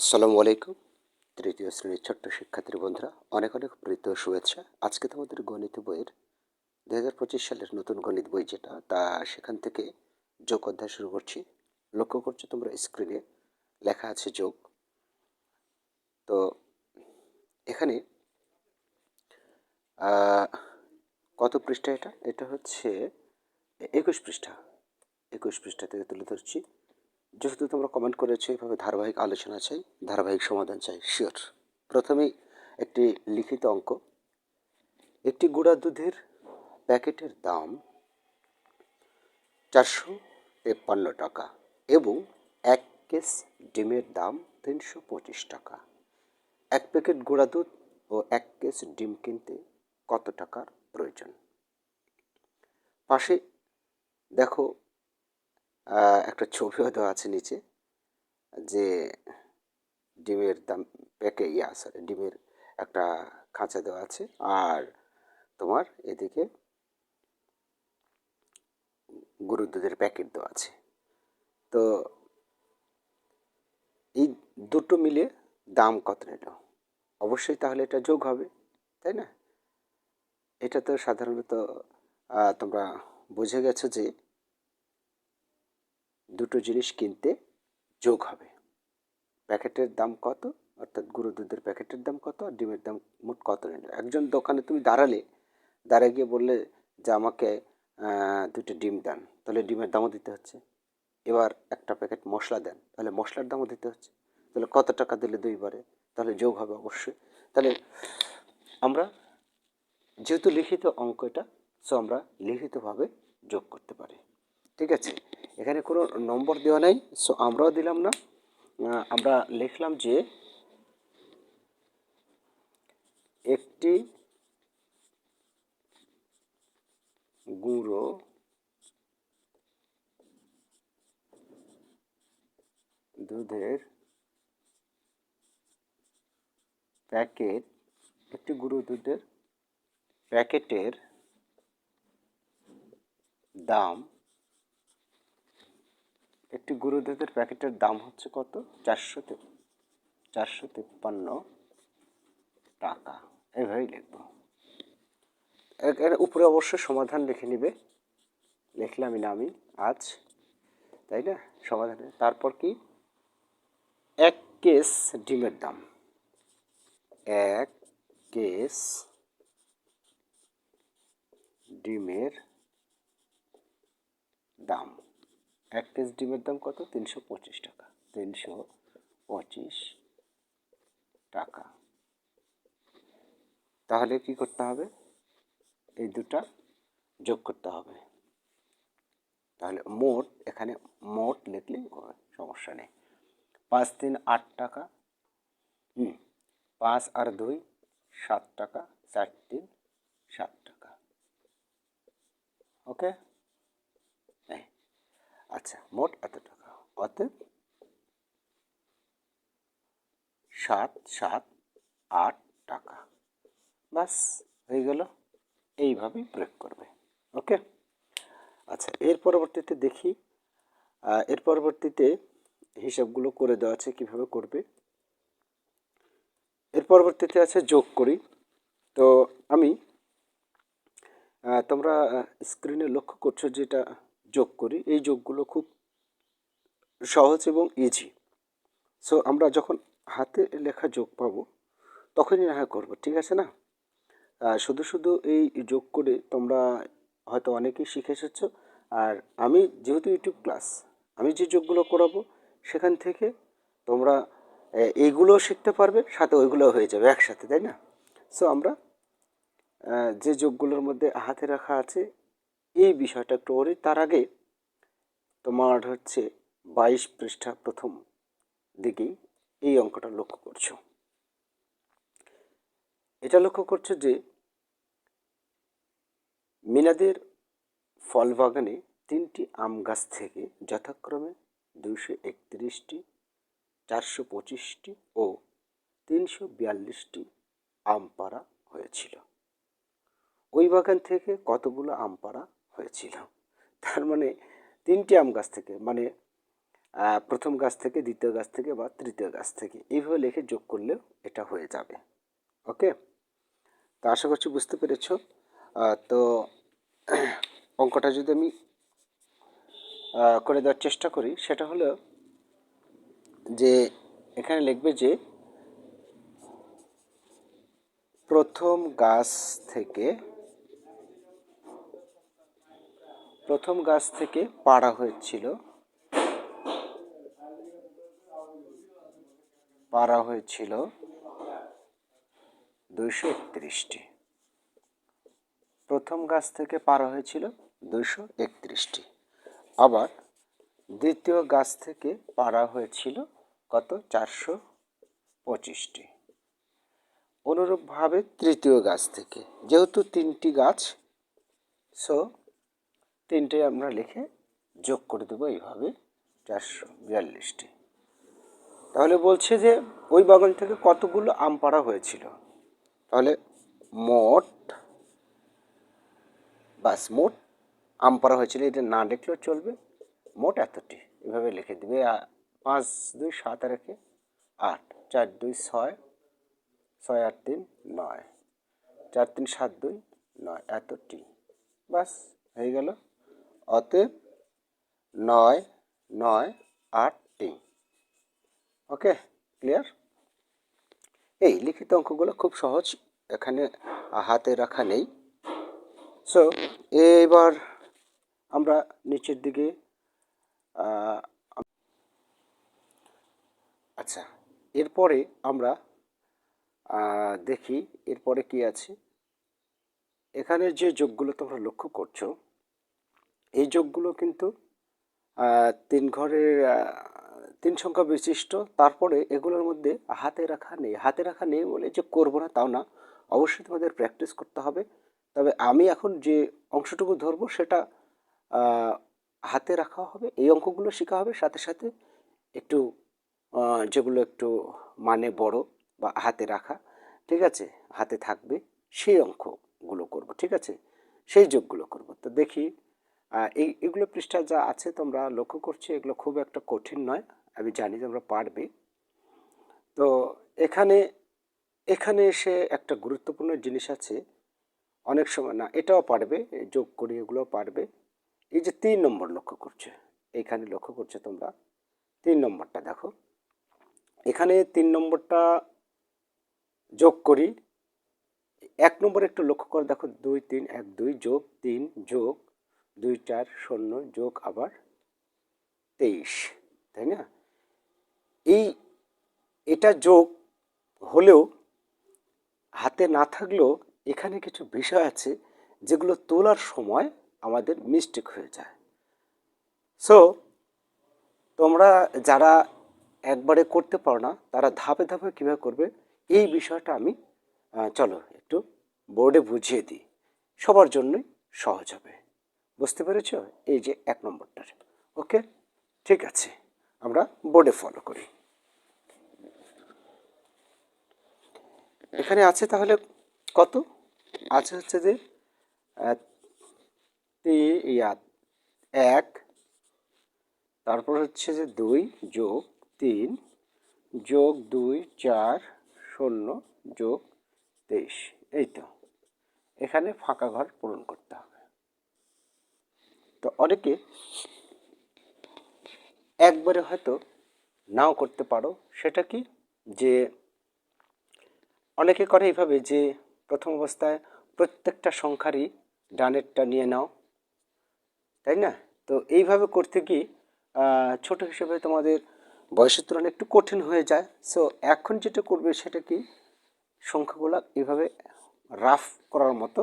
আসসালামু আলাইকুম, তৃতীয় শ্রেণির ছোট্ট শিক্ষার্থী বন্ধুরা, অনেক অনেক প্রীত শুভেচ্ছা। আজকে তোমাদের গণিত বইয়ের দু হাজার পঁচিশ সালের নতুন গণিত বই যেটা, তা সেখান থেকে যোগ অধ্যায় শুরু করছি। লক্ষ্য করছ তোমরা স্ক্রিনে লেখা আছে যোগ। তো এখানে কত পৃষ্ঠা এটা? এটা হচ্ছে একুশ পৃষ্ঠা। একুশ পৃষ্ঠা থেকে তুলে ধরছি। যেহেতু তোমরা কমেন্ট করেছ, এভাবে ধারাবাহিক আলোচনা চাই, ধারাবাহিক সমাধান চাই শিওর প্রথমেই একটি লিখিত অঙ্ক। একটি গুঁড়া দুধের প্যাকেটের দাম চারশো তেপ্পান্ন টাকা এবং এক কেস ডিমের দাম তিনশো পঁচিশ টাকা। এক প্যাকেট গুঁড়া দুধ ও এক কেস ডিম কিনতে কত টাকার প্রয়োজন? পাশে দেখো একটা ছবিও দেওয়া আছে নিচে যে ডিমের দাম প্যাকে ইয়া সরি ডিমের একটা খাঁচা দেওয়া আছে। আর তোমার এদিকে গরুর দুধের প্যাকেট দেওয়া আছে। তো এই দুটো মিলে দাম কত নিল অবশ্যই তাহলে এটা যোগ হবে, তাই না? এটা তো সাধারণত তোমরা বুঝে গেছো যে দুটো জিনিস কিনতে যোগ হবে। প্যাকেটের দাম কত? অর্থাৎ গরু দুধের প্যাকেটের দাম কত আর ডিমের দাম মোট কত নিল একজন দোকানে তুমি দাঁড়ালে, দাঁড়ায় গিয়ে বললে যে আমাকে দুটো ডিম দেন, তাহলে ডিমের দামও দিতে হচ্ছে। এবার একটা প্যাকেট মশলা দেন, তাহলে মশলার দামও দিতে হচ্ছে। তাহলে কত টাকা দিলে দুইবারে তাহলে যোগ হবে অবশ্যই। তাহলে আমরা যেহেতু লিখিত অঙ্ক এটা সো আমরা লিখিতভাবে যোগ করতে পারি। ঠিক আছে? এখানে কোনো নম্বর দেওয়া নাই সো আমরাও দিলাম না। আমরা লিখলাম যে একটি গুঁড়ো দুধের প্যাকেট, একটি গুঁড়ো দুধের প্যাকেটের দাম একটি গুঁড়ো দুধের প্যাকেটের দাম হচ্ছে কত? চারশো চারশো তিপ্পান্ন টাকা। এভাবেই লিখব। এর- উপরে অবশ্যই সমাধান লিখে নিবে। লিখলাম না আমি আজ, তাই না? সমাধানে। তারপর কি? এক কেস ডিমের দাম। এক কেস ডিমের দাম। এক কেস ডিমের দাম কত? তিনশো পঁচিশ টাকা। তিনশো পঁচিশ টাকা। তাহলে কি করতে হবে? এই দুটা যোগ করতে হবে। তাহলে মোট, এখানে মোট লিখলেই হবে সমস্যা নেই। পাঁচ তিন আট টাকা। হুম, পাঁচ আর দুই, সাত টাকা, চার তিন, সাত টাকা। ওকে? আচ্ছা মোট এত টাকা। অতএব সাত সাত, আট টাকা। বাস হয়ে গেল। এইভাবেই প্রয়োগ করবে। ওকে আচ্ছা এর পরবর্তীতে দেখি এর পরবর্তীতে হিসাবগুলো করে দেওয়া আছে কীভাবে করবে। এর পরবর্তীতে আছে যোগ করি। তো আমি তোমরা স্ক্রিনে লক্ষ্য করছ যেটা যোগ করি, এই যোগগুলো খুব সহজ এবং ইজি সো আমরা যখন হাতে লেখা যোগ পাবো, তখনই না করব, ঠিক আছে না? শুধু শুধু এই যোগ করে তোমরা হয়তো অনেকেই শিখে এসেছ। আর আমি যেহেতু ইউটিউব ক্লাস আমি যে যোগগুলো করাবো, সেখান থেকে তোমরা এইগুলোও শিখতে পারবে, সাথে ওইগুলো হয়ে যাবে একসাথে, তাই না? সো আমরা যে যোগগুলোর মধ্যে হাতে রাখা আছে এই বিষয়টা একটু করি তার আগে তোমার হচ্ছে বাইশ পৃষ্ঠা প্রথম দিকেই এই অঙ্কটা লক্ষ্য করছ। এটা লক্ষ্য করছ যে মিনাদের ফল বাগানে তিনটি আম গাছ থেকে যথাক্রমে দুইশো একত্রিশটি, চারশো পঁচিশটি ও তিনশো বিয়াল্লিশটি আম পাড়া হয়েছিল। ওই বাগান থেকে কতগুলো আম পাড়া হয়েছিল। তার মানে তিনটি আম গাছ থেকে মানে প্রথম গাছ থেকে, দ্বিতীয় গাছ থেকে বা তৃতীয় গাছ থেকে। এইভাবে লিখে যোগ করলেও এটা হয়ে যাবে। ওকে? তো আশা করছি বুঝতে পেরেছ। তো অঙ্কটা যদি আমি করে দেওয়ার চেষ্টা করি, সেটা হলো যে, এখানে লিখবে যে, প্রথম গাছ থেকে প্রথম গাছ থেকে পাড়া হয়েছিল। পাড়া হয়েছিল দুইশো একত্রিশটি। প্রথম গাছ থেকে পাড়া হয়েছিল দুইশো একত্রিশটি। আবার দ্বিতীয় গাছ থেকে পাড়া হয়েছিল কত? চারশো পঁচিশটি। অনুরূপভাবে তৃতীয় গাছ থেকে, যেহেতু তিনটি গাছ সো তিনটে আমরা লিখে যোগ করে দেবো এইভাবে চারশো বিয়াল্লিশটি। তাহলে বলছে যে ওই বাগান থেকে কতগুলো আম পাড়া হয়েছিল? তাহলে মোট, বাস মোট আম পাড়া হয়েছিল, এটা না লিখলেও চলবে, মোট এতটি। এভাবে লিখে দেবে পাঁচ, দুই, সাত, আর আট, চার, দুই, ছয় ছয়, আট, তিন, নয়, চার, তিন, সাত, দুই, নয়, এতটি। বাস, হয়ে গেল। অতএব নয় নয়, আট, তিন। ওকে ক্লিয়ার এই লিখিত অঙ্কগুলো খুব সহজ, এখানে হাতে রাখা নেই। সো এবার আমরা নিচের দিকে আচ্ছা এরপরে আমরা দেখি এরপরে কি আছে। এখানে যে যোগগুলো তোমরা লক্ষ্য করছ এই যোগগুলো কিন্তু তিন ঘরের তিন সংখ্যা বিশিষ্ট। তারপরে এগুলোর মধ্যে হাতে রাখা নেই। হাতে রাখা নেই বলে যে করব না তাও না। অবশ্যই তোমাদের প্র্যাকটিস করতে হবে। তবে আমি এখন যে অংশটুকু ধরবো সেটা হাতে রাখা হবে। এই অঙ্কগুলো শেখা হবে। সাথে সাথে একটু যেগুলো একটু মানে বড় বা হাতে রাখা, ঠিক আছে? হাতে থাকবে, সেই অঙ্কগুলো করব, ঠিক আছে? সেই যোগগুলো করব। তো দেখি এই, এগুলো পৃষ্ঠা যা আছে তোমরা লক্ষ্য করছ, এগুলো খুব একটা কঠিন নয়, আমি জানি তোমরা পারবে। তো এখানে এখানে এসে একটা গুরুত্বপূর্ণ জিনিস আছে, অনেক সময় না, এটাও পারবে, যোগ করি এগুলো পারবে। এই যে তিন নম্বর লক্ষ্য করছে এইখানে লক্ষ্য করছ তোমরা, তিন নম্বরটা দেখো। এখানে তিন নম্বরটা যোগ করি, এক নম্বর একটু লক্ষ্য করে, দেখো দুই, তিন, এক, দুই, যোগ, তিন, যোগ দুই চার শূন্য যোগ আবার তেইশ, তাই না? এই, এটা যোগ হলেও হাতে না থাকলেও এখানে কিছু বিষয় আছে যেগুলো তোলার সময় আমাদের মিস্টেক হয়ে যায়। সো তোমরা যারা একবারে করতে পারো না, তারা ধাপে ধাপে কীভাবে করবে, এই বিষয়টা আমি চলো একটু বোর্ডে বুঝিয়ে দিই। সবার জন্যই সহজ হবে। বুঝতে পেরেছ? এই যে এক নম্বরটার। ওকে? ঠিক আছে। আমরা বোর্ডে ফলো করি। এখানে আছে তাহলে কত? আছে হচ্ছে যে এক, তারপর হচ্ছে যে দুই যোগ তিন, যোগ দুই, চার, শূন্য, যোগ তেইশ। এই তো। এখানে ফাঁকা ঘর পূরণ করতে হবে। তো অনেকে একবারে হয়তো নাও করতে পারো। সেটা কি? যে অনেকে করে এইভাবে যে প্রথম অবস্থায় প্রত্যেকটা সংখ্যারই ডানেরটা নিয়ে নাও তাই না? তো এইভাবে করতে আহ, ছোট হিসেবে তোমাদের বয়সের তুলনায় একটু কঠিন হয়ে যায়। সো এখন যেটা করবে সেটা কি? সংখ্যাগুলো এইভাবে রাফ করার মতো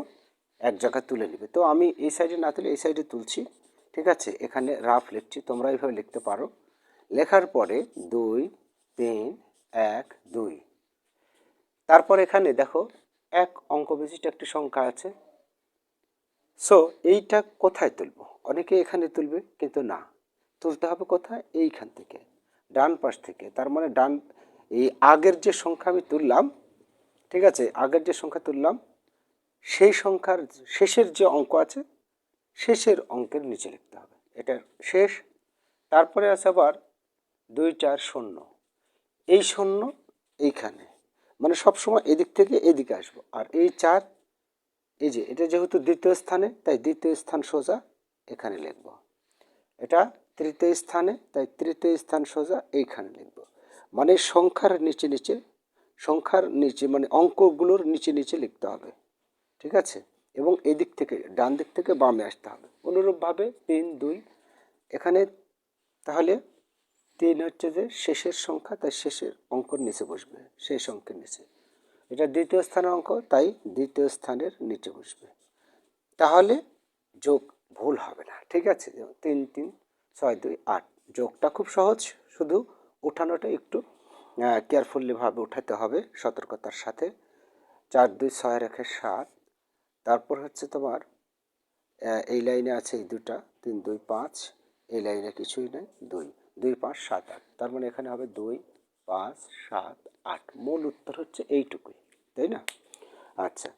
এক জায়গায় তুলে নেবে। তো আমি এই সাইডে না তুলে এই সাইডে তুলছি, ঠিক আছে? এখানে রাফ লিখছি, তোমরা এইভাবে লিখতে পারো। লেখার পরে দুই, তিন, এক, দুই। তারপর এখানে দেখো, এক অঙ্ক বিশিষ্ট একটি সংখ্যা আছে। সো এইটা কোথায় তুলবো? অনেকে এখানে তুলবে, কিন্তু না। তুলতে হবে কোথায়? এইখান থেকে, ডান পাশ থেকে। তার মানে ডান, এই আগের যে সংখ্যা আমি তুললাম, ঠিক আছে? আগের যে সংখ্যা তুললাম সেই সংখ্যার শেষের যে অঙ্ক আছে, শেষের অঙ্কের নিচে লিখতে হবে। এটা শেষ, তারপরে আছে আবার দুই, চার, শূন্য। এই শূন্য এইখানে। মানে সবসময় এদিক থেকে এদিকে আসব। আর এই চার, এই যে, এটা যেহেতু দ্বিতীয় স্থানে, তাই দ্বিতীয় স্থান সোজা এখানে লিখব। এটা তৃতীয় স্থানে, তাই তৃতীয় স্থান সোজা এইখানে লিখব। মানে সংখ্যার নিচে নিচে, সংখ্যার নিচে মানে অঙ্কগুলোর নিচে নিচে লিখতে হবে। ঠিক আছে? এবং এদিক থেকে, ডান দিক থেকে বামে আসতে হবে। অনুরূপভাবে তিন, দুই, এখানে তাহলে তিন হচ্ছে যে শেষের সংখ্যা, তাই শেষের অঙ্কর নিচে বসবে, শেষ অঙ্কের নিচে। এটা দ্বিতীয় স্থানের অঙ্ক, তাই দ্বিতীয় স্থানের নিচে বসবে। তাহলে যোগ ভুল হবে না, ঠিক আছে? তিন তিন, ছয়, দুই, আট। যোগটা খুব সহজ, শুধু উঠানোটা একটু কেয়ারফুললিভাবে উঠাতে হবে সতর্কতার সাথে। চার, দুই ছয় রেখে সাত তারপর হচ্ছে তোমার এই লাইনে আছে এই দুটা তিন, দুই, পাঁচ, এই লাইনে কিছুই নেই, দুই দুই, পাঁচ, সাত, আট। তার মানে এখানে হবে দুই, পাঁচ, সাত, আট। মূল উত্তর হচ্ছে এইটুকুই, তাই না? আচ্ছা।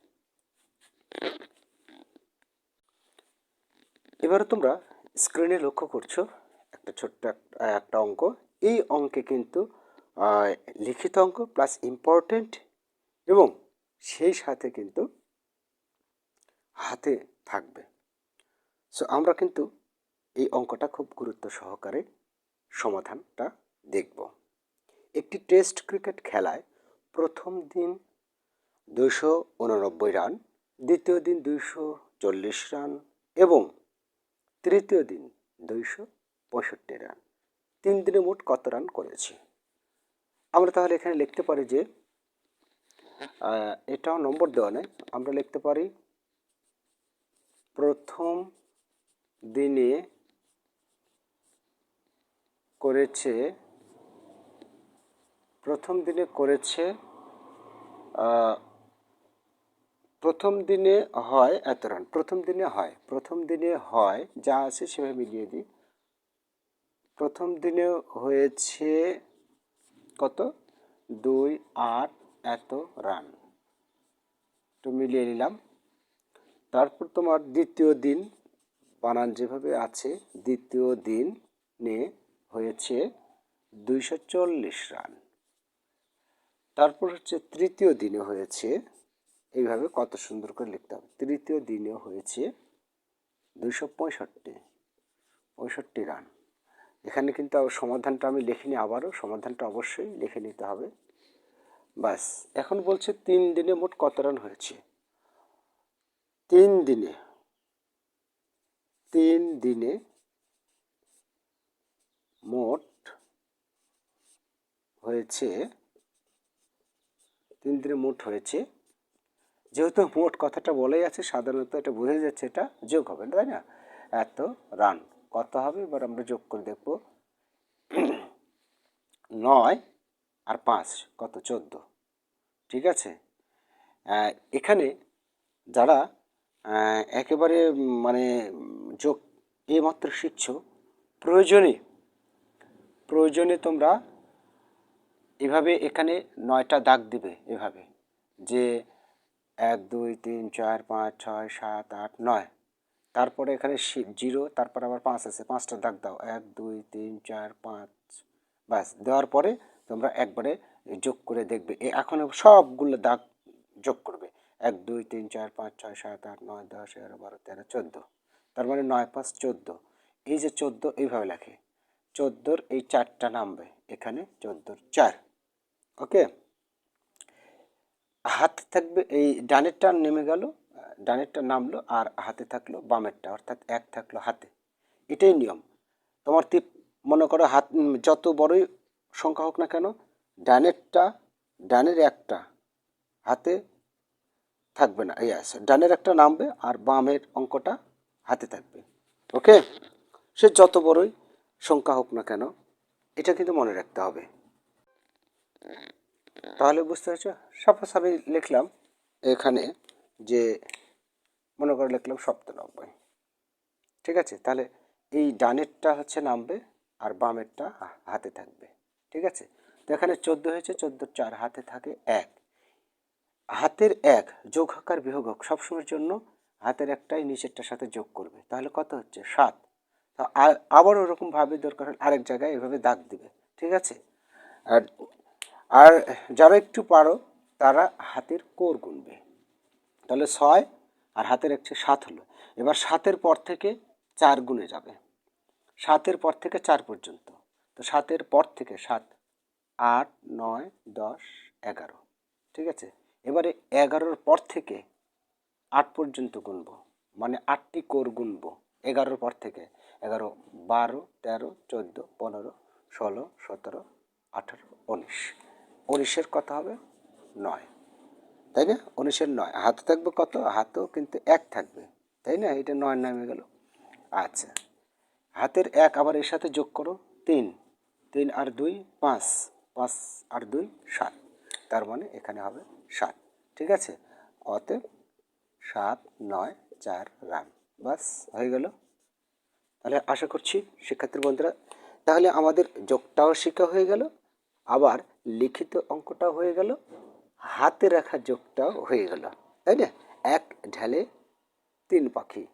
এবারে তোমরা স্ক্রিনে লক্ষ্য করছ, একটা ছোট্ট একটা অঙ্ক। এই অঙ্কে কিন্তু লিখিত অঙ্ক প্লাস ইম্পর্টেন্ট এবং সেই সাথে কিন্তু হাতে থাকবে। সো আমরা কিন্তু এই অঙ্কটা খুব গুরুত্ব সহকারে সমাধানটা দেখব। একটি টেস্ট ক্রিকেট খেলায় প্রথম দিন দুইশো উননব্বই রান, দ্বিতীয় দিন দুইশো চল্লিশ রান এবং তৃতীয় দিন দুইশো পঁয়ষট্টি রান। তিন দিনে মোট কত রান করেছে? আমরা তাহলে এখানে লিখতে পারি যে এটাও নম্বর দেওয়া নেই। আমরা লিখতে পারি প্রথম দিনে করেছে, প্রথম দিনে করেছে প্রথম দিনে হয়, এত রান, প্রথম দিনে হয়, প্রথম দিনে হয়, যা আছে সেভাবে মিলিয়ে দিই। প্রথম দিনে হয়েছে কত? দুই, আট, এত রান। তো মিলিয়ে নিলাম। তারপর তোমার দ্বিতীয় দিন, বানান যেভাবে আছে, দ্বিতীয় দিন নিয়ে হয়েছে দুইশো চল্লিশ রান। তারপর হচ্ছে তৃতীয় দিনে হয়েছে, এইভাবে কত সুন্দর করে লিখতে হবে। তৃতীয় দিনে হয়েছে দুইশো পঁয়ষট্টি পঁয়ষট্টি রান। এখানে কিন্তু সমাধানটা আমি লিখিনি আবারও, সমাধানটা অবশ্যই লিখে নিতে হবে। বাস এখন বলছে তিন দিনে মোট কত রান হয়েছে? তিন দিনে তিন দিনে মোট হয়েছে, তিন দিনে মোট হয়েছে, যেহেতু মোট কথাটা বলেই আছে, সাধারণত এটা বোঝা যাচ্ছে এটা যোগ হবে তাই না? এত রান, কত হবে? এবার আমরা যোগ করে দেখব। নয় আর পাঁচ, কত? চোদ্দ। ঠিক আছে? এখানে যারা একেবারে মানে যোগ এইমাত্র শিখছো প্রয়োজনে প্রয়োজনে তোমরা এভাবে এখানে নয়টা দাগ দিবে এভাবে, যে এক, দুই, তিন, চার, পাঁচ, ছয়, সাত, আট, নয়। তারপরে এখানে জিরো, তারপর আবার পাঁচ আছে, পাঁচটা দাগ দাও। এক, দুই, তিন, চার, পাঁচ, ব্যাস, দেওয়ার পরে তোমরা একবারে যোগ করে দেখবে। এখন সবগুলো দাগ যোগ করবে। এক, দুই, তিন, চার, পাঁচ, ছয়, সাত, আট, নয়, দশ, এগারো, বারো, তেরো, চোদ্দ। তার মানে নয় পাঁচ চোদ্দ। এই যে চোদ্দ এইভাবে লেখে, চোদ্দোর এই চারটা নামবে, এখানে চোদ্দোর চার। ওকে? হাতে থাকবে এই ডানেরটা নেমে গেল, ডানেরটা নামলো, আর হাতে থাকল বামেরটা, অর্থাৎ এক থাকল হাতে। এটাই নিয়ম। তোমার তীর মনে করো হাত যত বড়ই সংখ্যা হোক না কেন, ডানেরটা, ডানের একটা, হাতে থাকবে না আছে ডানের একটা নামবে আর বামের অঙ্কটা হাতে থাকবে ওকে সে যত বড়ই সংখ্যা হোক না কেন, এটা কিন্তু মনে রাখতে হবে। তাহলে বুঝতে পারছ? আমি লিখলাম, এখানে যে মনে করে লিখলাম সপ্তানব্বই, ঠিক আছে? তাহলে এই ডানেরটা হচ্ছে নামবে আর বামেরটা হাতে থাকবে, ঠিক আছে? তো এখানে চোদ্দ হয়েছে চোদ্দোর চার হাতে থাকে এক হাতের এক, যোগ বিয়োগ হোক সবসময়ের জন্য হাতের একটাই নিচেরটার সাথে যোগ করবে। তাহলে কত হচ্ছে? সাত। তো আবার ওরকম ভাবে দরকার হলে আরেক জায়গায় এভাবে দাগ দিবে। ঠিক আছে? আর আর যারা একটু পারো, তারা হাতের কোর গুনবে। তাহলে ছয় আর হাতের একটি সাত হলো। এবার সাতের পর থেকে চার গুণে যাবে। সাতের পর থেকে চার পর্যন্ত। তো সাতের পর থেকে সাত, আট, নয়, দশ, এগারো। ঠিক আছে? এবারে এগারোর পর থেকে আট পর্যন্ত গুনব। মানে আটটি কোর গুনব এগারোর পর থেকে। এগারো, বারো, তেরো, চোদ্দ, পনেরো, ষোলো, সতেরো, আঠারো, উনিশ। উনিশের কথা হবে? নয়। তাই না? উনিশের নয়। হাতে থাকবে কত? হাতেও কিন্তু এক থাকবে। তাই না? এটা নয় নামে গেল। আচ্ছা। হাতের এক আবার এর সাথে যোগ করো। তিন। তিন আর দুই, পাঁচ। পাঁচ আর দুই, সাত। তার মানে এখানে হবে সাত, ঠিক আছে? অতএব সাত, নয়, চার রান বাস, হয়ে গেল। তাহলে আশা করছি শিক্ষার্থী বন্ধুরা, তাহলে আমাদের যোগটাও শেখা হয়ে গেল, আবার লিখিত অঙ্কটাও হয়ে গেল, হাতে রাখা যোগটাও হয়ে গেল, তাই না? এক ঢালে তিন পাখি।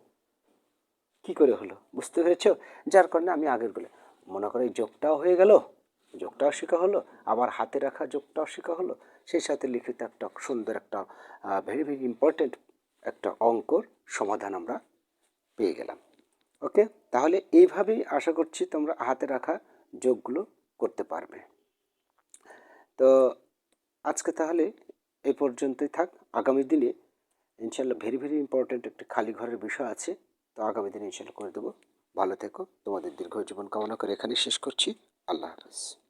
কি করে হলো? বুঝতে পেরেছ? যার কারণে আমি আগেরগুলো মনে করো এই যোগটাও হয়ে গেল যোগটাও শেখা হলো, আবার হাতে রাখা যোগটাও শেখা হলো। সেই সাথে লিখিত একটা সুন্দর একটা ভেরি ভেরি ইম্পর্ট্যান্ট একটা অঙ্কর সমাধান আমরা পেয়ে গেলাম। ওকে? তাহলে এইভাবেই আশা করছি তোমরা হাতে রাখা যোগগুলো করতে পারবে। তো আজকে তাহলে এই পর্যন্তই থাক। আগামী দিনে ইনশাল্লাহ ভেরি ভেরি ইম্পর্ট্যান্ট একটি খালি ঘরের বিষয় আছে। তো আগামী দিনে ইনশাল্লাহ করে দেবো। ভালো থেকো। তোমাদের দীর্ঘ জীবন কামনা করে এখানে শেষ করছি। আল্লাহ হাফেজ।